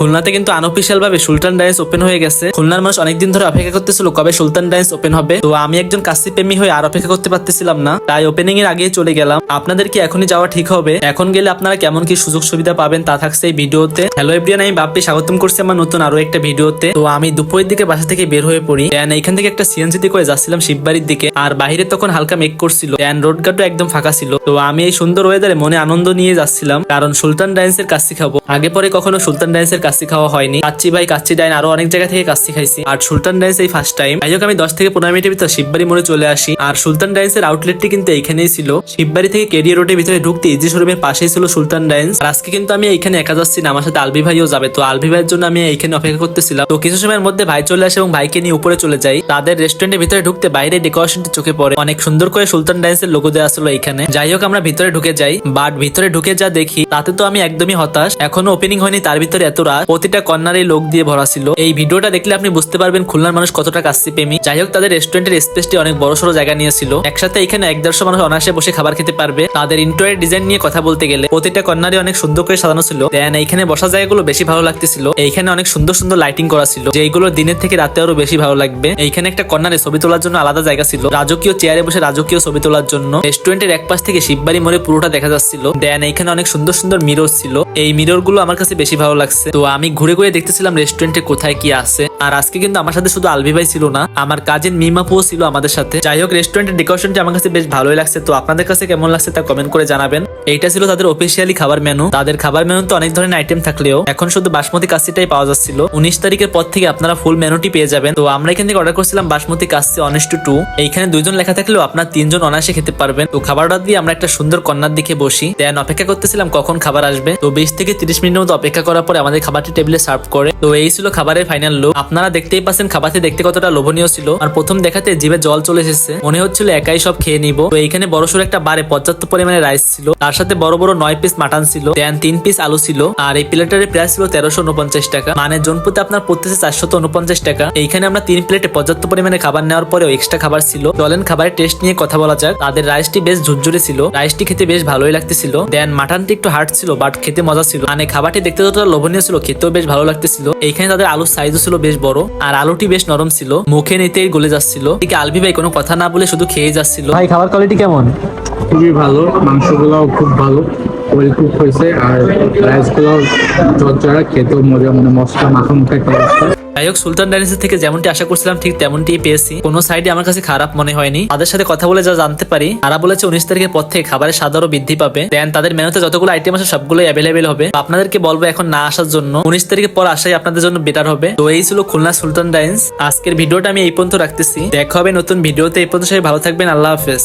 খুলনাতে কিন্তু আনঅফিসিয়াল ভাবে সুলতান ডাইন্স ওপেন হয়ে গেছে। খুলনার মানুষ অনেকদিন ধরে অপেক্ষা করতেছিল কবে সুলতান ডাইন্স ওপেন হবে। তো আমি একজন কাশি প্রেমী হয়ে আর অপেক্ষা করতে পারতেছিলাম না। তাই ওপেনিং এর আগে চলে গেলাম। আপনাদের কি এখনই যাওয়া ঠিক হবে? এখন গেলে আপনারা কেমন কি সুযোগ সুবিধা পাবেন তা থাকছে এই ভিডিওতে। হ্যালো এভরিয়ান আমি বাপ্পি। স্বাগতম করছি আমার নতুন আরও একটা ভিডিওতে। তো আমি দুপুরের দিকে বাসা থেকে বের হয়ে পড়ি। দেন এখান থেকে একটা সিএনসিতে করে যাচ্ছিলাম শিববাড়ির দিকে। আর বাইরে তখন হালকা মেঘ করছিল। রোড ঘাটও একদম ফাঁকা ছিল। তো আমি এই সুন্দর ওয়েদারে মনে আনন্দ নিয়ে যাচ্ছিলাম। কারণ সুলতান ডাইন্সের কাচ্চি খাব। আগে পরে কখনো সুলতান ডাইন্সের কাচ্চি খাওয়া হয়নি। কাচ্চি ভাই কাচ্চি ডাইন আরও অনেক জায়গা থেকে কাচ্চি খাইছি। আর সুলতান ডাইন্স এই ফার্স্ট টাইম যাই হোক, আমি দশ থেকে পনেরো মিনিটের ভিতর শিববাড়ি মোড়ে চলে আসি। আর সুলতান ডাইন্সের আউটলেটটি কিন্তু এইখানেই ছিল। শিববাড়ি থেকে কেরিয়ার রোডের ভিতরে ঢুকতে ইজি শোরুমের পাশেই ছিল সুলতান ডাইন্স আর আজকে কিন্তু আমি এইখানে একা যাচ্ছি না, আমার সাথে আলবি ভাইও যাবে। তো আলবি ভাইয়ের জন্য আমি এইখানে অপেক্ষা করতেছিলাম। তো কিছু সময়ের মধ্যে ভাই চলে আসে এবং ভাইকে নিয়ে উপরে চলে যাই। তাদের রেস্টুরেন্টের ভিতরে ঢুকতে বাইরে ডেকোরেশনটি চোখে পড়ে। অনেক সুন্দর করে সুলতান ডাইন্সের লোগো দেওয়া ছিল এইখানে। যাই হোক, আমরা ভিতরে ঢুকে যাই। বাট ভিতরে ঢুকে যা দেখি, তাতে তো আমি একদমই হতাশ। এখনও ওপেনিং হয়নি, তার ভিতরে এত রাত। প্রতিটা কর্নারে লোক দিয়ে ভরা ছিল। এই ভিডিওটা দেখলে আপনি বুঝতে পারবেন খুলনার মানুষ কতটা কাচ্চি প্রেমী। যাই হোক, তাদের রেস্টুরেন্টের স্পেসটি অনেক বড় সড়ো জায়গা নিয়েছিল একসাথে এখানে এক দেড়শো মানুষ অনায়াসে বসে খাবার খেতে পারবে। তাদের ইন্টোরিয়ার ডিজাইন নিয়ে কথা বলতে গেলে প্রতিটা কর্নারে অনেক সুন্দর করে সাজানো ছিল। দেন এইখানে বসা জায়গাগুলো বেশি ভালো লাগতেছিল। এইখানে অনেক সুন্দর সুন্দর লাইটিং করা ছিল। যেগুলো দিনের থেকে রাতে আরও বেশি ভালো লাগবে। এইখানে একটা কর্নারে ছবি তোলার জন্য আলাদা জায়গা ছিল। রাজকীয় চেয়ারে বসে রাজকীয় ছবি তোলার জন্য রেস্টুরেন্টের এক পাশ থেকে শিববাড়ি মোড়ে পুরোটা দেখা যাচ্ছিল। দেন এইখানে অনেক সুন্দর সুন্দর মিরর ছিল। এই মিররগুলো আমার কাছে বেশি ভালো লাগছে। তো আমি ঘুরে ঘুরে দেখতেছিলাম রেস্টুরেন্টে কোথায় কি আছে। আর আজকে কিন্তু আমার সাথে শুধু আলবি ভাই ছিল না, আমার কাজিন মিমাপুও ছিল আমাদের সাথে। যাই হোক রেস্টুরেন্টের ডেকোরেশনটি আমার কাছে বেশ ভালোই লাগছে। তো আপনাদের কাছে কেমন লাগছে তা কমেন্ট করে জানাবেন। এইটা ছিল তাদের অফিসিয়ালি খাবার মেনু তাদের খাবার মেনু তো অনেক ধরনের আইটেম থাকলেও এখন শুধু বাসমতি কাচ্চিটাই পাওয়া যাচ্ছিল। উনিশ তারিখের পর থেকে আপনারা ফুল মেনুটি পেয়ে যাবেন। তো আমরা এখান থেকে অর্ডার করছিলাম বাসমতি কাচ্চি অনেস্ট টু এইখানে দুইজন লেখা থাকলেও আপনার তিনজন অনায়াসে খেতে পারবেন। তো খাবার অর্ডার দিয়ে আমরা একটা সুন্দর কর্নার দিকে বসি। দেন অপেক্ষা করতেছিলাম কখন খাবার আসবে। তো বিশ থেকে তিরিশ মিনিটের মতো অপেক্ষা করার পরে আমাদের খাবারটি টেবিলে সার্ভ করে। তো এই ছিল খাবারের ফাইনাল লুক আপনারা দেখতেই পাচ্ছেন খাবারটি দেখতে কতটা লোভনীয় ছিল। আর প্রথম দেখাতে জিভে জল চলে এসেছে। মনে হচ্ছিল একাই সব খেয়ে নিব। তো এইখানে বড়সড় একটা বারে পর্যাপ্ত পরিমাণে রাইস ছিল। তার সাথে বড় বড় নয় পিস মাটন ছিল দেন তিন পিস আলু ছিল, আর এই প্লেটারের প্রাইস ছিল তেরোশো উনপঞ্চাশ টাকা। মানে জনপ্রতি আপনার পড়তেছে চারশো উনপঞ্চাশ টাকা। এইখানে আমরা তিন প্লেটে পর্যাপ্ত পরিমাণে খাবার নেওয়ার পরেও এক্সট্রা খাবার ছিল। চলেন খাবারের টেস্ট নিয়ে কথা বলা যাক। তাদের রাইসটি বেশ ঝুরঝুরে ছিল। রাইসটি খেতে বেশ ভালোই লাগতেছিল। দেন মাটনটি একটু হার্ড ছিল বাট খেতে মজা ছিল। মানে খাবারটি দেখতে যতটা লোভনীয় ছিল, খেতেও বেশ ভালো লাগতেছিল। এইখানে তাদের আলুর সাইজও ছিল বেশ বড়, আর আলুটি বেশ নরম ছিল। মুখে নিতেই গলে যাচ্ছিল। এদিকে আলবি ভাই কোনো কথা না বলে শুধু খেয়ে যাচ্ছিল। ভাই, খাবার কোয়ালিটি কেমন? খুবই ভালো, মাংসগুলোও খুব ভালো ওয়েল কুক হয়েছে আর রাইসগুলো চচ্চড়া খেতেও মজা মানে মশলা মাখা মুখা একটা অবস্থা। যাই সুলতান ডাইনিসের থেকে যেমনটি আশা করছিলাম, ঠিক তেমনটি পেয়েছি। কোনো সাইডে আমার কাছে খারাপ মনে হয়নি। তাদের সাথে কথা বলে যা জানতে পারি, তারা বলেছে উনিশ তারিখের পর থেকে খাবারের স্বাদ আরও বৃদ্ধি পাবে। দেন তাদের মেনুতে যতগুলো আইটেম আছে সবগুলো অ্যাভেলেবেল হবে। আপনাদেরকে বলব এখন না আসার জন্য, উনিশ তারিখের পর আসাই আপনাদের জন্য বেটার হবে। তো এই ছিল খুলনা সুলতান ডাইন্স। আজকের ভিডিওটা আমি এই পর্যন্ত রাখতেছি। দেখা হবে নতুন ভিডিওতে। এই পর্যন্ত সবাই ভালো থাকবেন। আল্লাহ হাফেজ।